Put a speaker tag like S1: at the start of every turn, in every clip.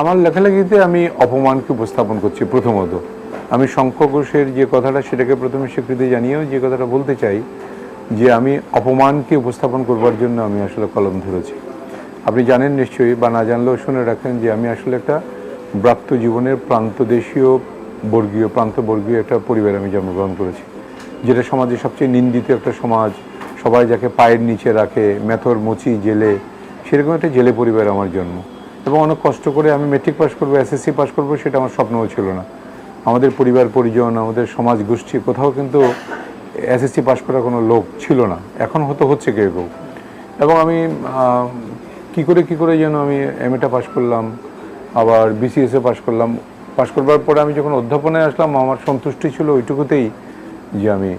S1: আমার লেখালেখিতে আমি অপমানকে উপস্থাপন করছি প্রথমত। আমি শঙ্খ ঘোষের যে কথাটা সেটাকে প্রথমে স্বীকৃতি জানিয়েও যে কথাটা বলতে চাই, যে আমি অপমানকে উপস্থাপন করবার জন্য আমি আসলে কলম ধরেছি। আপনি জানেন নিশ্চয়ই বা না জানলেও শুনে রাখেন যে আমি আসলে একটা ব্রাত্য জীবনের প্রান্তদেশীয় বর্গীয় প্রান্তবর্গীয় একটা পরিবার আমি জন্মগ্রহণ করেছি, যেটা সমাজে সবচেয়ে নিন্দিত একটা সমাজ। সবাই যাকে পায়ের নিচে রাখে, মেথর, মুচি, জেলে, সেরকম একটা জেলে পরিবার আমার জন্ম। এবং অনেক কষ্ট করে আমি মেট্রিক পাস করব এসএসসি পাস করব, সেটা আমার স্বপ্নও ছিল না। আমাদের পরিবার, পরিজন, আমাদের সমাজ, গোষ্ঠী, কোথাও কিন্তু এসএসসি পাস করার কোনো লোক ছিল না। এখন হতো হচ্ছে কেউ কেউ। এবং আমি কি করে কি করে যেন আমি এম এটা পাস করলাম, আবার বিসিএসে পাস করলাম। পাস করবার পরে আমি যখন অধ্যাপনায় আসলাম, আমার সন্তুষ্টি ছিল ওইটুকুতেই যে আমি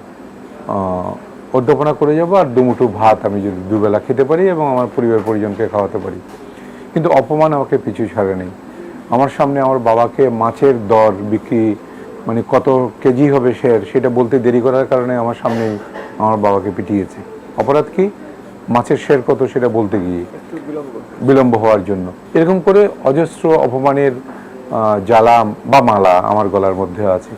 S1: অধ্যাপনা করে যাব আর দুমুঠো ভাত আমি যদি দুবেলা খেতে পারি এবং আমার পরিবার, পরিজনকে খাওয়াতে পারি। কিন্তু অপমান আমাকে পিছু ছাড়ে নেই আমার সামনে আমার বাবাকে মাছের দর বিক্রি মানে কত কেজি হবে শেয়ার সেটা বলতে দেরি করার কারণে আমার সামনেই আমার বাবাকে পিটিয়েছে। অপরাধ কি? মাছের শেয়ার কত সেটা বলতে গিয়ে। বিলম্ব। হওয়ার জন্য। এরকম করে অজস্র অপমানের জ্বালা বা মালা আমার গলার মধ্যে আছে।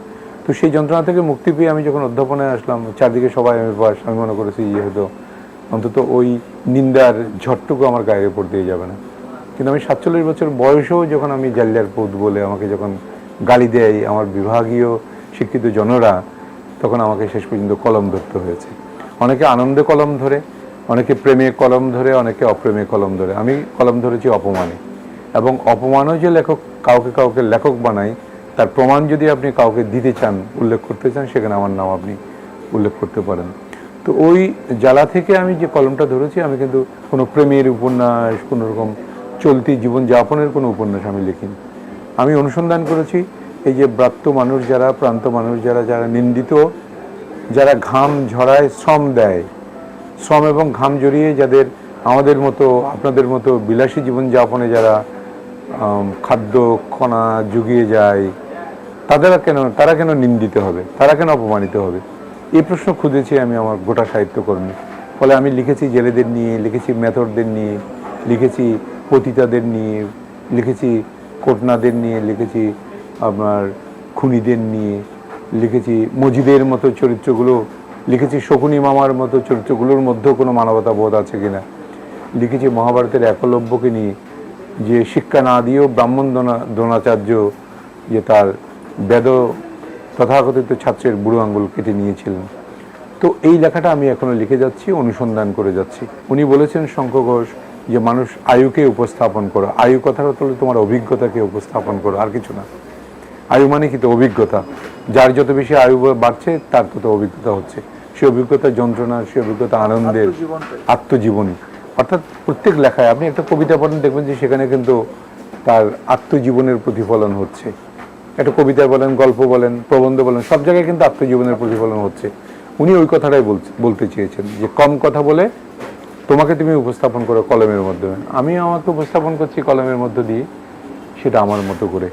S1: তো সেই যন্ত্রণা থেকে মুক্তি পেয়ে আমি যখন অধ্যাপনায় আসলাম চারদিকে সবাই আমি পাস আমি মনে করেছি ইয়ে হয়তো অন্তত ওই নিন্দার ঝটটুকু আমার গায়ের উপর দিয়ে যাবে না। কিন্তু আমি সাতচল্লিশ বছর বয়সেও যখন আমি জালিয়ার পোত বলে আমাকে যখন গালি দেয় আমার বিভাগীয় শিক্ষিত জনরা, তখন আমাকে শেষ পর্যন্ত কলম ধরতে হয়েছে। অনেকে আনন্দে কলম ধরে, অনেকে প্রেমে কলম ধরে, অনেকে অপ্রেমে কলম ধরে। আমি কলম ধরেছি অপমানে। এবং অপমানও যে লেখক কাউকে কাউকে লেখক বানায় তার প্রমাণ যদি আপনি কাউকে দিতে চান, উল্লেখ করতে চান, সেখানে আমার নাম আপনি উল্লেখ করতে পারেন। তো ওই জ্বালা থেকে আমি যে কলমটা ধরেছি, আমি কিন্তু কোনো প্রেমের উপন্যাস, কোনো রকম চলতি জীবনযাপনের কোনো উপন্যাস আমি লিখিনি। আমি অনুসন্ধান করেছি এই যে ব্রাত্য মানুষ যারা, প্রান্ত মানুষ যারা যারা নিন্দিত, যারা ঘাম ঝরায় শ্রম দেয়। শ্রম এবং ঘাম জড়িয়ে যাদের আমাদের মতো, আপনাদের মতো বিলাসী জীবনযাপনে যারা খাদ্য কণা জুগিয়ে যায়, তাদেরা কেন, তারা কেন নিন্দিত হবে? তারা কেন অপমানিত হবে? এই প্রশ্ন খুঁজেছি আমি আমার গোটা সাহিত্যকর্মে। ফলে আমি লিখেছি জেলেদের নিয়ে, লিখেছি মেথরদের নিয়ে, লিখেছি পতিতাদের নিয়ে, লিখেছি কোটনাদের নিয়ে, লিখেছি আপনার খুনিদের নিয়ে, লিখেছি মজিদের মতো চরিত্রগুলো, লিখেছি শকুনি মামার মতো চরিত্রগুলোর মধ্যেও কোনো মানবতা বোধ আছে কিনা? লিখেছি মহাভারতের একলব্যকে নিয়ে, যে শিক্ষা না দিয়েও ব্রাহ্মণ দ্রোণা দ্রোণাচার্য যে তার বেদ তথাকথিত ছাত্রের বুড়ো আঙ্গুল কেটে নিয়েছিলেন। তো এই লেখাটা আমি এখনও লিখে যাচ্ছি, অনুসন্ধান করে যাচ্ছি। উনি বলেছেন শঙ্খ ঘোষ যে মানুষ আয়ুকে উপস্থাপন করো। আয়ু কথাটা তুলে তোমার অভিজ্ঞতাকে উপস্থাপন করো আর কিছু না। আয়ু মানে কি? তো অভিজ্ঞতা। যার যত বেশি আয়ু বাড়ছে তার তত অভিজ্ঞতা হচ্ছে। সে অভিজ্ঞতা যন্ত্রণা সে অভিজ্ঞতা আনন্দের আত্মজীবনী। অর্থাৎ প্রত্যেক লেখায় আপনি একটা কবিতা পড়েন দেখবেন যে সেখানে কিন্তু তার আত্মজীবনের প্রতিফলন হচ্ছে। একটা কবিতা বলেন গল্প বলেন প্রবন্ধ বলেন সব জায়গায় কিন্তু আত্মজীবনের প্রতিফলন হচ্ছে। উনি ওই কথাটাই বলছে বলতে চেয়েছেন যে কম কথা বলে তোমাকে তুমি উপস্থাপন করো কলমের মাধ্যমে। আমি আমাকে উপস্থাপন করছি কলমের মধ্য দিয়ে, সেটা আমার মতো করে।